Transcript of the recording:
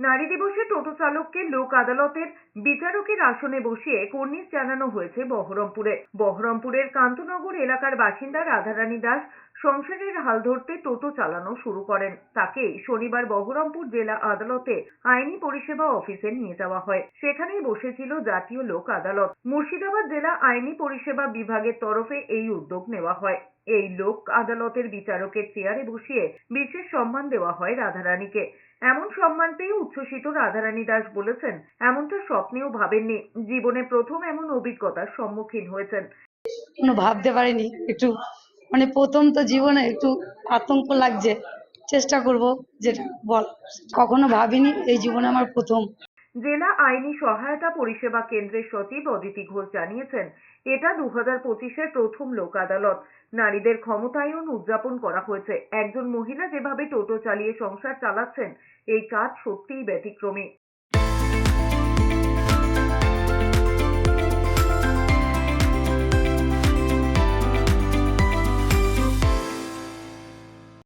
নারী দিবসে টোটো চালককে লোক আদালতের বিচারকের আসনে বসিয়ে কর্নিশ জানানো হয়েছে বহরমপুরে। বহরমপুরের কান্তনগর এলাকার বাসিন্দা রাধারানী দাস সংসারের হাল ধরতে টোটো চালানো শুরু করেন। তাকে শনিবার বহরমপুর জেলা আদালতে আইনি পরিষেবা অফিসে নিয়ে যাওয়া হয়। সেখানেই বসেছিল জাতীয় লোক আদালত। মুর্শিদাবাদ জেলা আইনি পরিষেবা বিভাগের তরফে এই উদ্যোগ নেওয়া হয়। এই লোক আদালতের বিচারকের চেয়ারে বসিয়ে বিশেষ সম্মান দেওয়া হয় রাধারানীকে। এমন সম্মান পেয়ে উচ্ছ্বসিত রাধারানী দাস বলেছেন, এমনটা স্বপ্নেও ভাবেননি। জীবনে প্রথম এমন অভিজ্ঞতার সম্মুখীন হয়েছেন। ভাবতে পারিনি, একটু মানে প্রথম তো জীবনে একটু আতঙ্ক লাগছে। চেষ্টা করব যেটা বল, কখনো ভাবিনি এই জীবনে আমার প্রথম। জেলা আইনি সহায়তা পরিষেবা কেন্দ্রের সচিব অদিতি ঘোষ জানিয়েছেন, এটা দু হাজার পঁচিশের প্রথম লোক আদালত। নারীদের ক্ষমতায়ন উদযাপন করা হয়েছে। একজন মহিলা যেভাবে টোটো চালিয়ে সংসার চালাচ্ছেন, এই কাজ সত্যিই ব্যতিক্রমী।